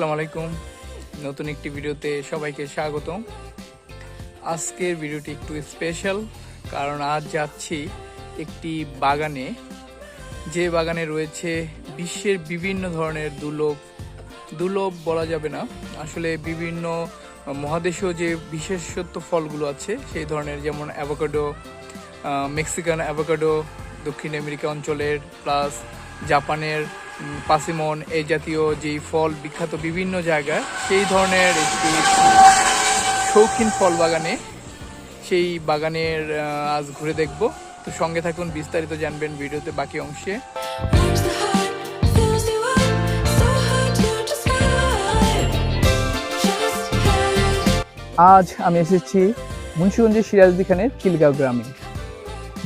আসসালামু আলাইকুম। নতুন একটি ভিডিওতে সবাইকে স্বাগত আজকের ভিডিওটি একটু স্পেশাল কারণ আজ যাচ্ছি একটি বাগানে। যে বাগানে রয়েছে বিশ্বের বিভিন্ন ধরনের দুর্লভ দুর্লভ বলা যাবে না। আসলে বিভিন্ন মহাদেশীয় যে বিশেষত্ব ফলগুলো আছে, সেই ধরনের যেমন অ্যাভোকাডো মেক্সিকান অ্যাভোকাডো দক্ষিণ আমেরিকা অঞ্চলের প্লাস জাপানের পাসিমন এই জাতীয় যেই ফল বিখ্যাত বিভিন্ন জায়গায় সেই ধরনের একটি শৌখিন ফল বাগানে সেই বাগানের আজ ঘুরে দেখব। তো সঙ্গে থাকুন বিস্তারিত জানবেন ভিডিওতে বাকি অংশে। আজ আমি এসেছি মুন্সিগঞ্জের সিরাজদি খানের খিলগাঁও গ্রামে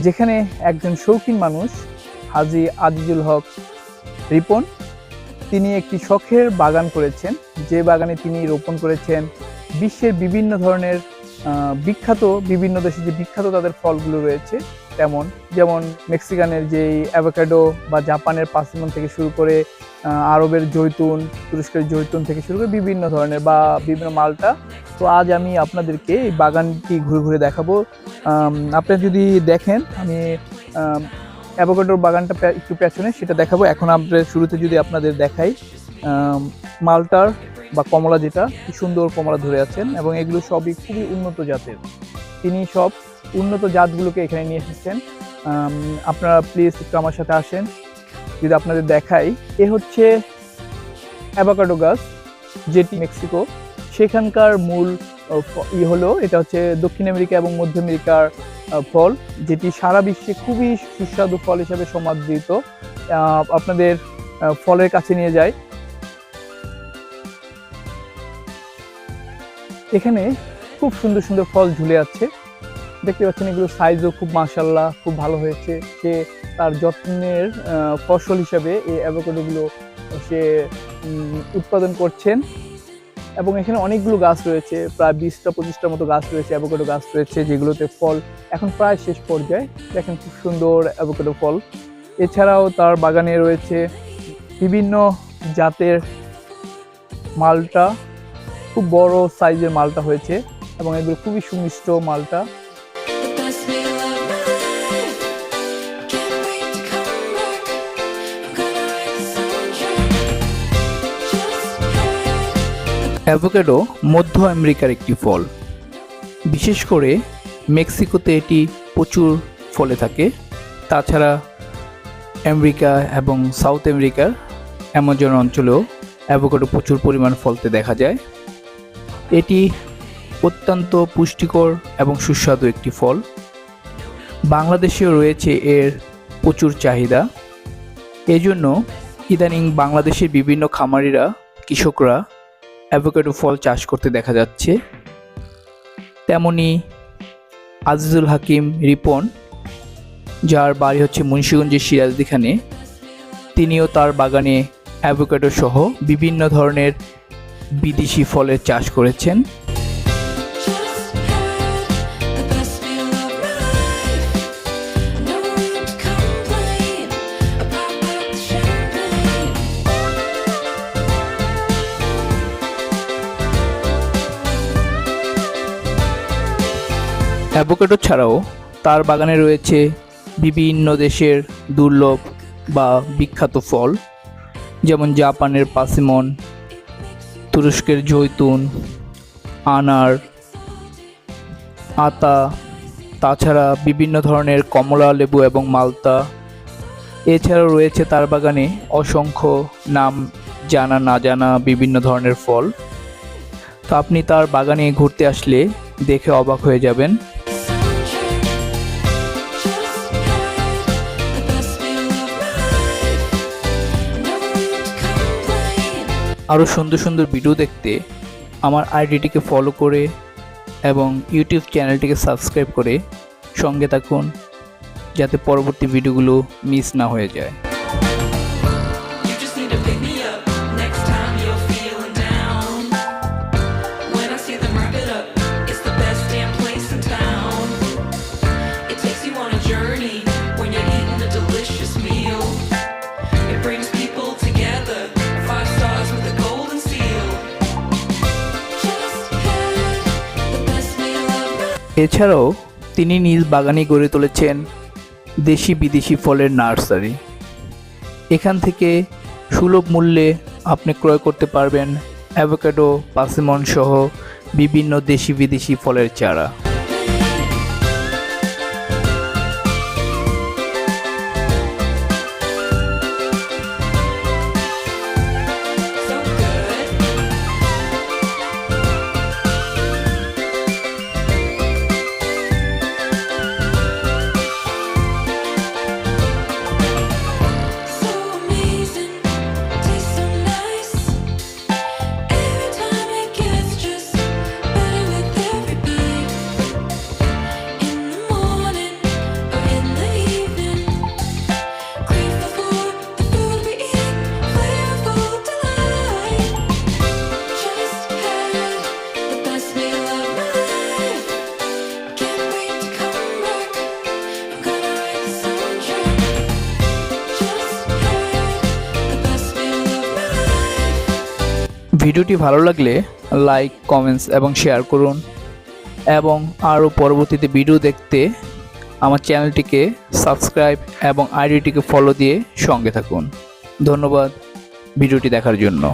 যেখানে একজন শৌখিন মানুষ হাজি আজিজুল হক রিপন, তিনি একটি শখের বাগান করেছেন। যে বাগানে তিনি রোপণ করেছেন বিশ্বের বিভিন্ন ধরনের বিখ্যাত, বিভিন্ন দেশে যে বিখ্যাত তাদের ফলগুলো রয়েছে, তেমন, যেমন মেক্সিকানের যেই অ্যাভোকাডো বা জাপানের পাসিমন থেকে শুরু করে আরবের জৈতুন, তুরস্কের জৈতুন থেকে শুরু করে বিভিন্ন ধরনের বা বিভিন্ন মালটা। তো আজ আমি আপনাদেরকে এই বাগানটি ঘুরে ঘুরে দেখাবো। আপনারা যদি দেখেন আমি অ্যাভোকাডোর বাগানটা একটু পেছনে সেটা দেখাবো। এখন আমরা শুরুতে যদি আপনাদের দেখাই মালটার বা কমলা যেটা, কি সুন্দর কমলা ধরে আছেন, এবং এগুলো সবই খুবই উন্নত জাতের। তিনি সব উন্নত জাতগুলোকে এখানে নিয়ে এসেছেন। আপনারা প্লিজ একটু আমার সাথে আসেন। যদি আপনাদের দেখাই, এ হচ্ছে অ্যাভোকাডো গাছ, যেটি মেক্সিকো। সেখানকার মূল ই হলো, এটা হচ্ছে দক্ষিণ আমেরিকা এবং মধ্য আমেরিকার ফল, যেটি সারা বিশ্বে খুবই সুস্বাদু ফল হিসেবে সমাদৃত আপনাদের ফলের কাছে নিয়ে যায় এখানে খুব সুন্দর সুন্দর ফল ঝুলে আছে। দেখতে পাচ্ছেন এগুলো সাইজও খুব মাশাল্লাহ খুব ভালো হয়েছে। সে তার যত্নের ফসল হিসাবে এই অ্যাভোকাডোগুলো সে উৎপাদন করছেন। এবং এখানে অনেকগুলো গাছ রয়েছে, প্রায় বিশটা, পঁচিশটার মতো গাছ রয়েছে অ্যাভোকাডো গাছ রয়েছে, যেগুলোতে ফল এখন প্রায় শেষ পর্যায়ে। দেখেন খুব সুন্দর অ্যাভোকাডো ফল। এছাড়াও তার বাগানে রয়েছে বিভিন্ন জাতের মালটা, খুব বড় সাইজের মালটা হয়েছে এবং এগুলো খুবই সুমিষ্ট মালটা। অ্যাভোকাডো মধ্য আমেরিকার একটি ফল। বিশেষ করে মেক্সিকোতে এটি প্রচুর ফলে থাকে। তাছাড়া আমেরিকা এবং সাউথ আমেরিকার অ্যামাজন অঞ্চলেও অ্যাভোকাডো প্রচুর পরিমাণ ফলতে দেখা যায়। এটি অত্যন্ত পুষ্টিকর এবং সুস্বাদু একটি ফল। বাংলাদেশেও রয়েছে এর প্রচুর চাহিদা। এজন্য ইদানিং বাংলাদেশের বিভিন্ন খামারিরা, কৃষকরা অ্যাভোকাডো ফল চাষ করতে দেখা যাচ্ছে। তেমনি আজিজুল হাকিম রিপন, যার বাড়ি হচ্ছে মুন্সীগঞ্জের সিরাজদিখানে, তিনিও তার বাগানে অ্যাভোকাডো সহ বিভিন্ন ধরনের বিদেশি ফলের চাষ করেছেন। অ্যাভোকাডো ছাড়াও তার বাগানে রয়েছে বিভিন্ন দেশের দুর্লভ বা বিখ্যাত ফল, যেমন জাপানের পাসিমন, তুরস্কের জৈতুন, আনার, আতা, তাছাড়া বিভিন্ন ধরনের কমলা, লেবু এবং মালতা। এছাড়াও রয়েছে তার বাগানে অসংখ্য নাম জানা, না জানা বিভিন্ন ধরনের ফল। তো আপনি তার বাগানে ঘুরতে আসলে দেখে অবাক হয়ে যাবেন। আরও সুন্দর সুন্দর ভিডিও দেখতে, আমার আইডিটিকে ফলো করে এবং ইউটিউব চ্যানেলটিকে সাবস্ক্রাইব করে সঙ্গে থাকুন, যাতে পরবর্তী ভিডিওগুলো মিস না হয়ে যায়। এছাড়াও তিনি নিজ বাগানে গড়ে তুলেছেন দেশি বিদেশি ফলের নার্সারি। এখান থেকে সুলভ মূল্যে আপনি ক্রয় করতে পারবেন অ্যাভোকাডো পাসিমন সহ বিভিন্ন দেশি বিদেশি ফলের চারা। ভিডিওটি ভালো লাগলে লাইক কমেন্টস এবং শেয়ার করুন। এবং আরও পরবর্তীতে ভিডিও দেখতে আমার চ্যানেলটিকে সাবস্ক্রাইব এবং আইডিটিকে ফলো দিয়ে সঙ্গে থাকুন। ধন্যবাদ ভিডিওটি দেখার জন্য।